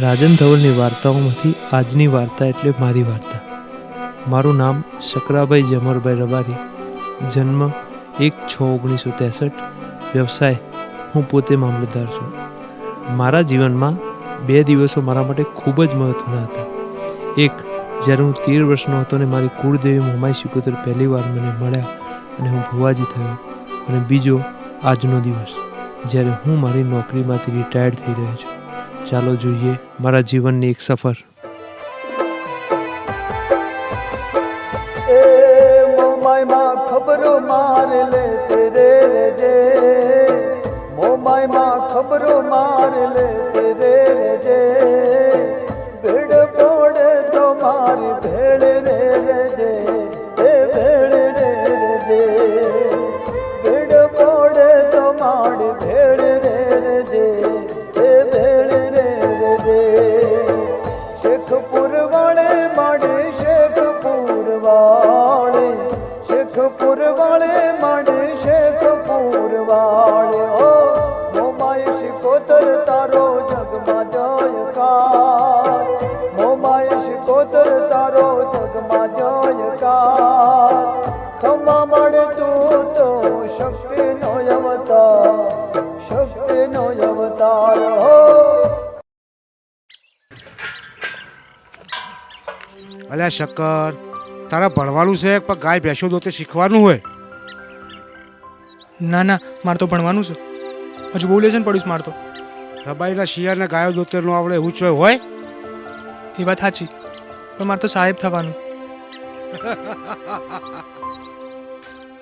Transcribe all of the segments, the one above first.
રાજન ધવલની વાર્તાઓમાંથી આજની વાર્તા એટલે મારી વાર્તા. મારું નામ શકરાભાઈ જમરભાઈ રબારી. જન્મ એક છ ઓગણીસો ત્રેસઠ. વ્યવસાય, હું પોતે મામલતદાર છું. મારા જીવનમાં બે દિવસો મારા માટે ખૂબ જ મહત્ત્વના હતા. એક, જ્યારે હું તેર વર્ષનો હતો ને મારી કુળદેવી મોમાઈ શિકોતર પહેલી વાર મને મળ્યા અને હું ભુવાજી થયો. અને બીજો, આજનો દિવસ, જ્યારે હું મારી નોકરીમાંથી રિટાયર્ડ થઈ રહ્યો છું. ચાલો જોઈએ મારા જીવનની એક સફર એ મોમાયમાં ખબરો માર લે તેરે રે જે મોમાયમાં ખબરો માર લે તેરે રે જે ભેડ પોડે તો મારી ભેળ રે રે જે એ ભેળ રે રે જે ભેડ પોડે તો મારી અલ્યા શક્કર તારા ભણવાનું છે પણ ગાય ભેંસો દોતે શીખવાનું હોય. ના ના મારે તો ભણવાનું છે. હજુ બહુ લેશન પડ્યું છે મારે તો. રબાઈના શિયાળને ગાયો દોતે ન આવડે એવું છે હોય? એ વાત સાચી પણ મારે તો સાહેબ થવાનું.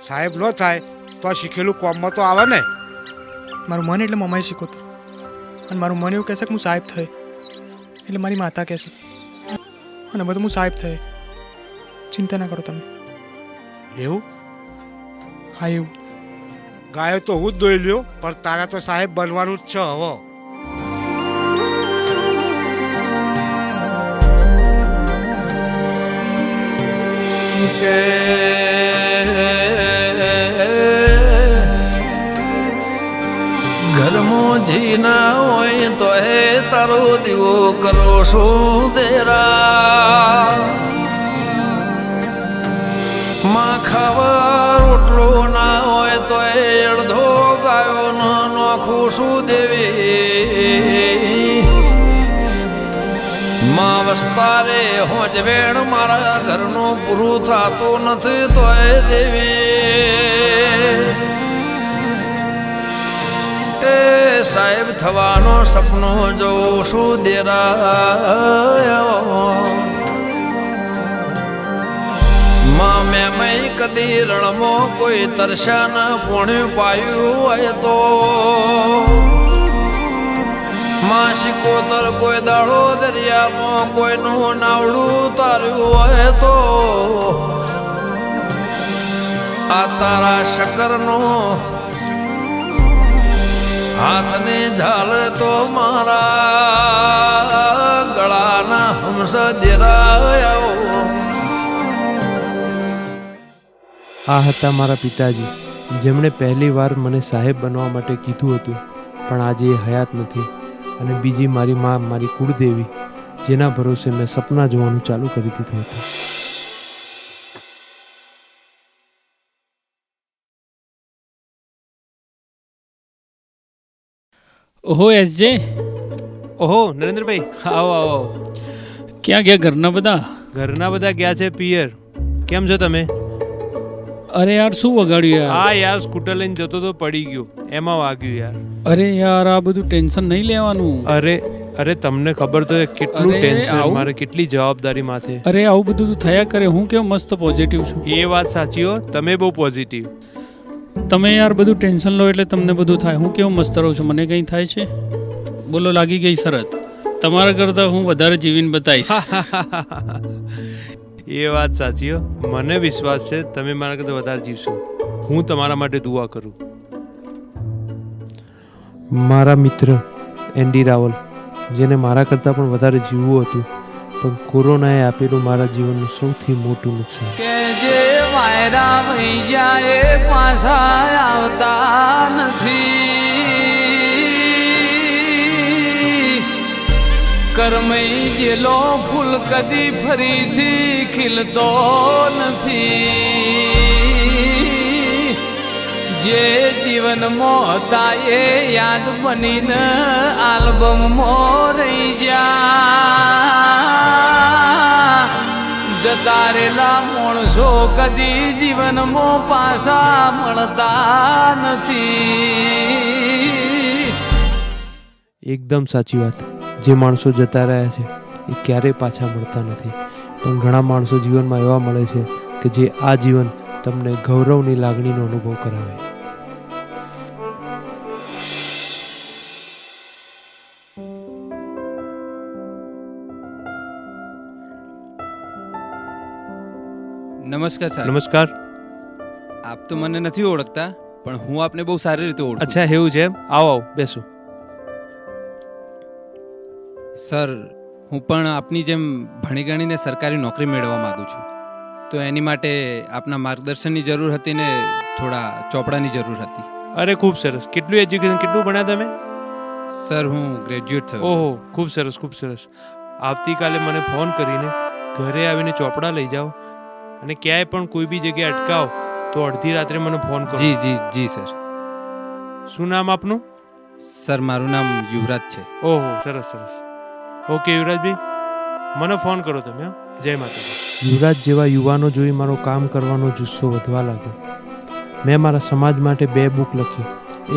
સાહેબ ન થાય તો આ શીખેલું કોમમાં તો આવે ને. મારું મન એટલે મમ્માએ શીખવતું અને મારું મન એવું કહેશે કે હું સાહેબ થાય એટલે મારી માતા કહેશે અને બધું હું સાહેબ થાય ચિંતા ના કરો તમે. એવું? હા એવું. ગાયો તો હું જ દોઈ લ્યો પણ તારા તો સાહેબ બનવાનું જ છે હવે. ઘરમાં જી ના હોય તો હે તારો દીવો કરો શું દેરા માં ખાવા રોટલો ના હોય તો એ અડધો ગાયો નાનો નોખું શું દેવી માં વસ્તારે હોજ વેણ મારા ઘરનું પૂરું થતું નથી તો એ દેવી. એ સાહેબ થવાનો સપનો જો શું દેરાયો. મામે મય કદી રણમાં કોઈ તરસાન પોણ્યું પાયું હોય તો. માં શિકોતર કોઈ દાડો દરિયામાં કોઈનું નાવડું તાર્યું હોય તો. આ તારા શકરનો હાથને ઝાલ તો મારા ગળાના હંસ આ હતા મારા પિતાજી, જેમણે પહેલી વાર મને સાહેબ બનવા માટે કીધું હતું, પણ આજે એ હયાત નથી. અને બીજી મારી મા, મારી કુળદેવી, જેના ભરોસે મેં સપના જોવાનું ચાલુ કરી દીધું હતું. ઓહો એસજે ઓહો નરેન્દ્રભાઈ આવો આવો. ક્યાં ગયા ઘરના બધા? ઘરના બધા ગયા છે પિયર. કેમ છો તમે? અરે યાર શું વગાડ્યું યાર? હા યાર સ્કૂટર લઈને જતો તો પડી ગયો. એમાં વાગ્યું યાર. અરે યાર આ બધું ટેન્શન નહીં લેવાનું. અરે અરે તમને ખબર તો કેટલું ટેન્શન મારે કેટલી જવાબદારી માથે. અરે આવું બધું તો થયા કરે હું કેમ મસ્ત પોઝિટિવ છું? એ વાત સાચી હો તમે બહુ પોઝિટિવ તમે યાર બધું ટેન્શન લો એટલે તમને બધું થાય. હું કેવું મસ્ત રહું છું? મને કંઈ થાય છે? બોલો લાગી ગઈ શરત. તમારા કરતાં હું વધારે જીવીને બતાવીશ. એ વાત સાચી હો. મને વિશ્વાસ છે તમે મારા કરતાં વધારે જીવશો. હું તમારા માટે દુઆ કરું. મારા મિત્ર એન્ડી રાવલ જેને મારા કરતાં પણ વધારે જીવવું હતું પણ કોરોનાએ આપેલું મારા જીવનનું સૌથી મોટું નુકસાન. વાયરા ભૈયા જાય એ પાછા આવતા નથી. કર્મય જેલો ફૂલ કદી ફરીથી ખીલતો નથી. જે જીવનમાં હતા એ યાદ બનીને આલ્બમમાં રહી જા જતા રેલા માણસો કદી જીવનમાં પાછા મળતા નથી. એકદમ સાચી વાત. જે માણસો જતા રહ્યા છે, એ ક્યારેય પાછા મળતા નથી. પણ ઘણા માણસો જીવનમાં એવા મળે છે કે જે આ જીવન તમને ગૌરવની લાગણીનો અનુભવ કરાવે. નમસ્કાર સાહેબ. નમસ્કાર. આપ તો મને નથી ઓળખતા પણ હું આપને બહુ સારી રીતે ઓળખું અચ્છા એવું છે આવો આવો બેસો. સર હું પણ આપની જેમ ભણી ગણીને સરકારી નોકરી મેળવવા માંગુ છું. તો એની માટે આપના માર્ગદર્શનની જરૂર હતી ને થોડા ચોપડાની જરૂર હતી. અરે ખૂબ સરસ. કેટલું એજ્યુકેશન કેટલું ભણ્યા તમે? સર હું ગ્રેજ્યુએટ થયો ઓહો ખૂબ સરસ ખૂબ સરસ. આવતીકાલે મને ફોન કરીને ઘરે આવીને ચોપડા લઈ જાઓ. અને ક્યાંય પણ કોઈ બી જગ્યાએ અટકાવ તો અડધી રાત્રે મને ફોન કરો. જી જી જી સર. શું નામ આપનું? સર મારું નામ યુવરાજ છે. ઓહો સરસ સરસ. ઓકે યુવરાજભાઈ. મને ફોન કરો તમે? જય માતાજી. યુવરાજ જેવા યુવાનો જોઈ મારો કામ કરવાનો જુસ્સો વધવા લાગ્યો. મેં મારા સમાજ માટે બે બુક લખી.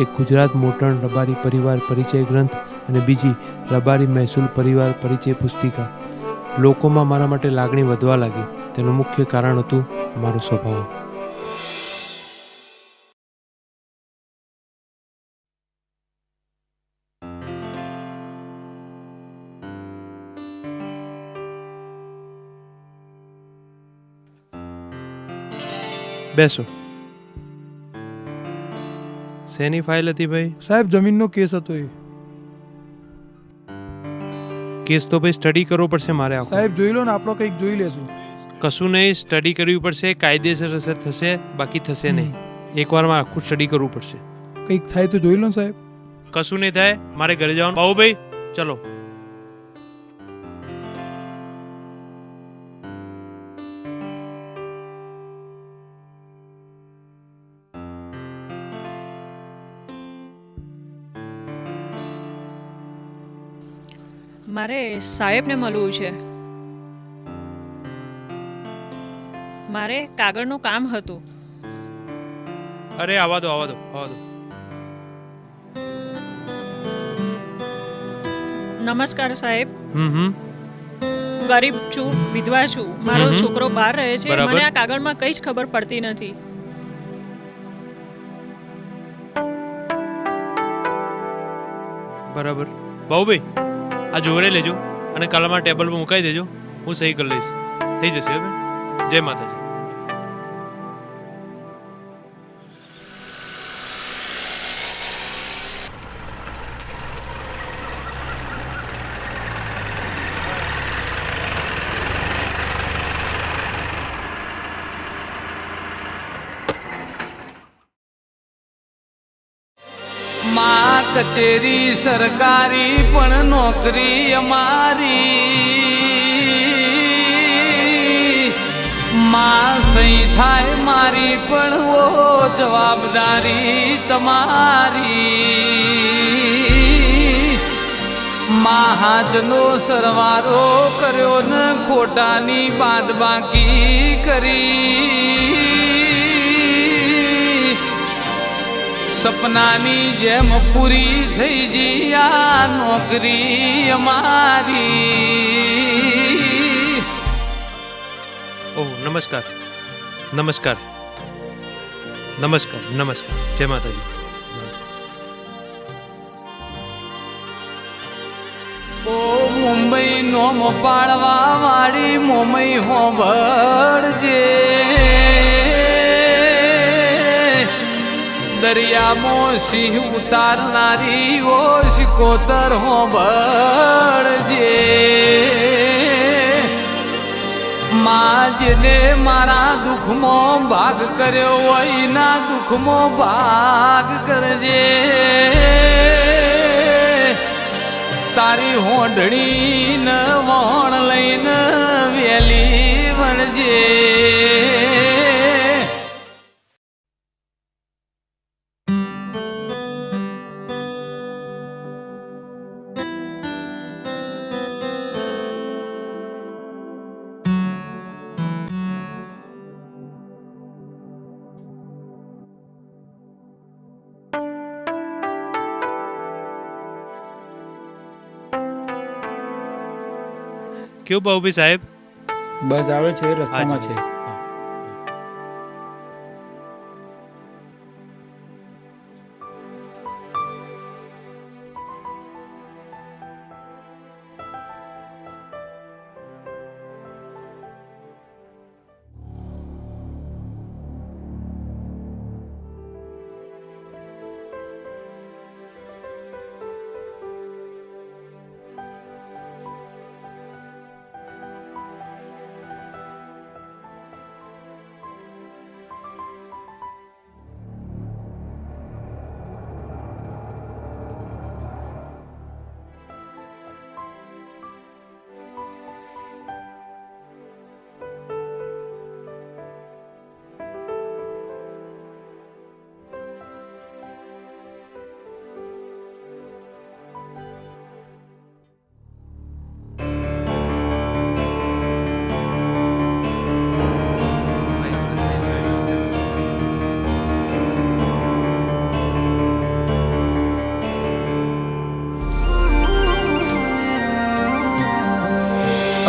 એક ગુજરાત મોટણ રબારી પરિવાર પરિચય ગ્રંથ અને બીજી રબારી મહેસૂલ પરિવાર પરિચય પુસ્તિકા. લોકોમાં મારા માટે લાગણી વધવા લાગી. તેનું મુખ્ય કારણ હતું મારો સ્વભાવ. બેસો. શેની ફાઇલ હતી ભાઈ? સાહેબ જમીનનો કેસ હતો એ. કેસ તો ભાઈ સ્ટડી કરવો પડશે મારે સાહેબ જોઈ લો ને આપણો કંઈક જોઈ લેશું. કશું નહીં સ્ટડી કરવી પડશે કાયદેસર અસર થશે બાકી થશે નહીં. એકવારમાં આખું સ્ટડી કરવું પડશે. કંઈક થાય તો જોઈ લો ને સાહેબ. કશું નહીં થાય મારે ઘરે જવાનું. બાબુ ભાઈ ચલો. મારે સાહેબને મળવું છે. મારે કાગળનું કામ હતું. અરે આવા દો આવા દો આવા દો. નમસ્કાર સાહેબ. હમ હમ. ગરીબ છું વિધવા છું. મારો. છોકરો બહાર રહે છે. બરાબર. મને આ કાગળમાં કઈ જ ખબર પડતી નથી. બરાબર. બહુભાઈ ભાઈ આ જોરે લેજો અને કાલમાં ટેબલ પર મુકાઈ દેજો. હું સહી કરી લઈશ. થઈ જશે હવે જય માતાજી. કચેરી સરકારી પણ નોકરી અમારી. માં સહી થાય મારી પણ ઓ જવાબદારી તમારી. મહાજનો સરવારો કર્યો ને ખોટાની બાદ બાકી કરી. સપનાની જેમ પૂરી થઈ જયા નોકરી અમારી. ઓહ નમસ્કાર. નમસ્કાર. નમસ્કાર નમસ્કાર. જય માતાજી. ઓ મુંબઈ નોમ પાળવા વાળી મુંબઈ હોબળજે દરિયામાં સિંહ ઉતારનારી ઓ કોતર હોબળજે માં જેને મારા દુઃખમાં ભાગ કર્યો હોય દુઃખમાં ભાગ કરજે. તારી હોંઢણી ન વણ લઈને વેલી વળજે કેવું બાબુભાઈ સાહેબ. બસ આવે છે રસ્તામાં છે.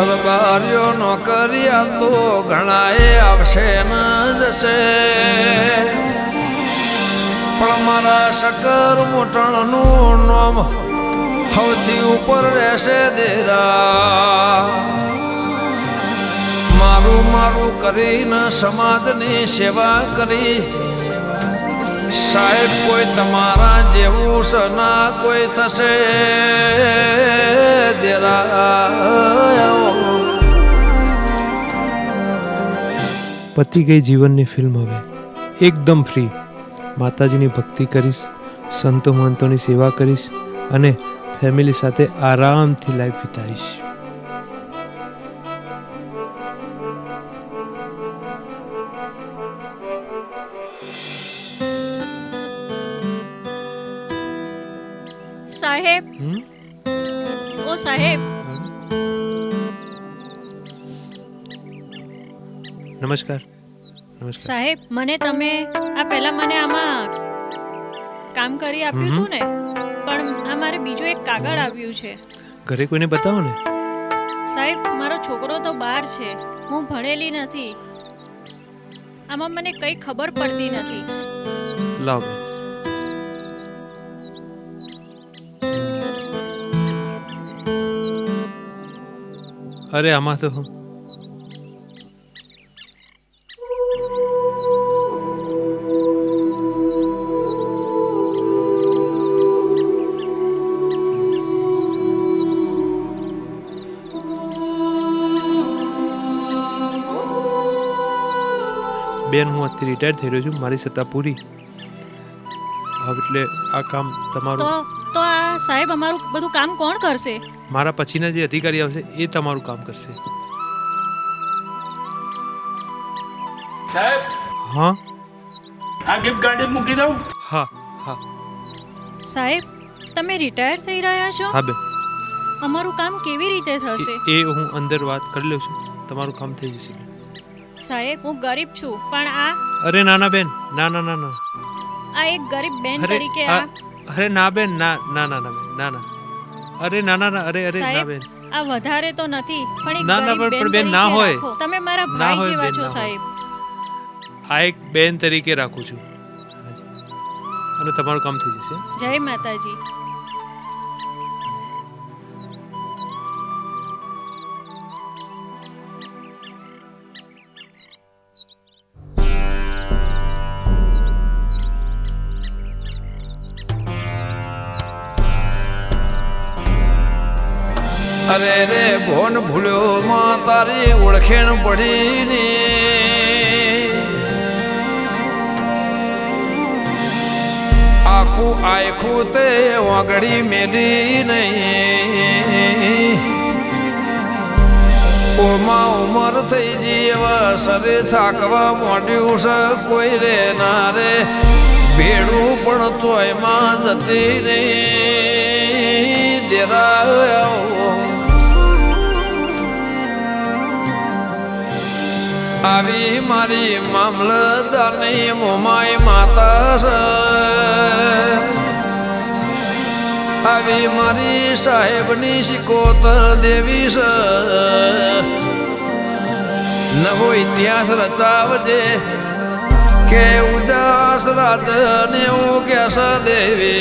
અલગાર્યો નોકરિયા તો ઘણાએ આવશે ન જશે. પણ મારા શકર મોટણનું નામ સૌથી ઉપર રહેશે દેરા. મારું મારું કરીને સમાજની સેવા કરી. સાહેબ, કોઈ તમારા જેવું સના કોઈ થશે. દેરા. પતી ગઈ જીવનની ફિલ્મ હવે. એકદમ ફ્રી માતાજીની ભક્તિ કરીશ સંતો મહંતોની સેવા કરીશ અને ફેમિલી સાથે આરામથી લાઈફ વિતાવીશ. સાહેબ. ઓ સાહેબ. નમસ્કાર. નમસ્કાર. સાહેબ મને તમે આ પહેલા મને આમાં કામ કરી આપ્યું હતું ને પણ આ મારે બીજું એક કાગળ આવ્યું છે. ઘરે કોઈને બતાવો ને. સાહેબ મારો છોકરો તો બહાર છે હું ભણેલી નથી. આમાં મને કંઈ ખબર પડતી નથી. લાવ. અરે આમાં તો બેન હું આજથી રિટાયર થઈ રહ્યો છું. મારી સત્તા પૂરી. હવે એટલે આ કામ તમારું તો તો આ સાહેબ અમારું બધું કામ કોણ કરશે? મારા પછીના જે અધિકારી આવશે એ તમારું કામ કરશે. સાહેબ? હા? આ ગિફ્ટ ગાડી મૂકી દઉં? હા હા. સાહેબ તમે રિટાયર થઈ રહ્યા છો? હા બેન. અમારું કામ કેવી રીતે થશે? એ- એ હું અંદર વાત કરી લઉં છું. તમારું કામ થઈ જશે સાહેબ હું ગરીબ છું પણ આ અરે ના ના બેન ના ના ના ના આ એક ગરીબ બેન અરે તરીકે આ- આ અરે ના બેન ના ના ના ના બેન ના ના અરે ના ના ના અરે અરે ના સાહેબ, બેન આ વધારે તો નથી પણ એક ના, ના, ગરીબ પણ- પણ બેન તરીકે ના હોય. રાખો. તમે મારા ના ભાઈ હોય, જેવા બેન, છો ના હોય. સાહેબ આ એક બેન તરીકે રાખું છું હાજી. અને તમારું કામ થઈ જશે જય માતાજી અરે રે, ભોન ભૂલ્યો માં, તારી ઓળખેણ પડી ને આખું આખું તે વાગડી મેલી નહીં. ઓમાં ઉમર થઈ જીવા સરે થાકવા મોડ્યું છે, કોઈ રે ના રે. ભેડું પણ તોયમાં જતી રે દેરા આવી મારી મામલતદારની મોમાય માતા છે. આવી મારી સાહેબની શિકોતર દેવી છે. નવો ઇતિહાસ રચાવજે કે ઉદાસ રાજને હું કેસ દેવી.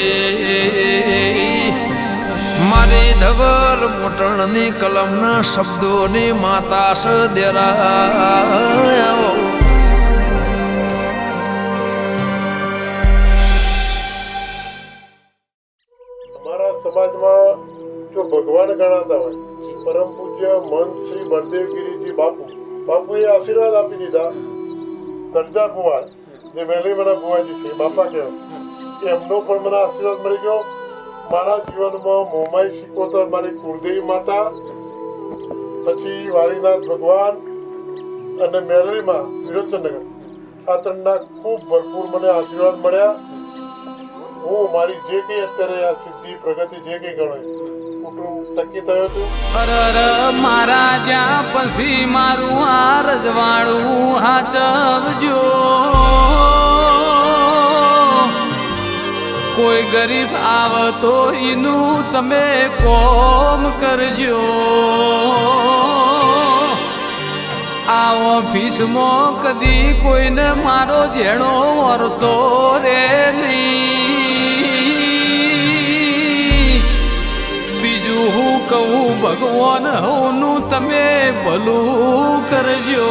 મારી ધવલ મોટણની કલમના શબ્દોની માતા દેરા અમારા સમાજમાં જો ભગવાન ગણાતા હોય પરમ પૂજ્ય મન શ્રી બળદેવગીરીજી બાપુ બાપુએ આશીર્વાદ આપી દીધા. કરજા કુમાર જે મને બુવાજી છે બાપા કહેવાય. કે એમનો પણ મને આશીર્વાદ મળી ગયો. મારા જીવનમાં મોમાઈ શીખોતર મારી કુળદેવી માતા, પછી વાળીનાથ ભગવાન અને મેળવીમાં વિરોચનગર. આ ત્રણના ખૂબ ભરપૂર મને આશીર્વાદ મળ્યા. હું મારી જે કંઈ અત્યારે આ સિદ્ધિ, પ્રગતિ જે કંઈ ગણાય મારા જ્યાં પછી મારું આ રજવાડું હાચવજો. ગરીબ આવતો એનું તમે કોમ કરજો. આ ઓફિસમાં કદી કોઈને મારો જેણો વરતો રે નહીં. બીજું હું કહું, ભગવાન, હોનું તમે ભલું કરજો.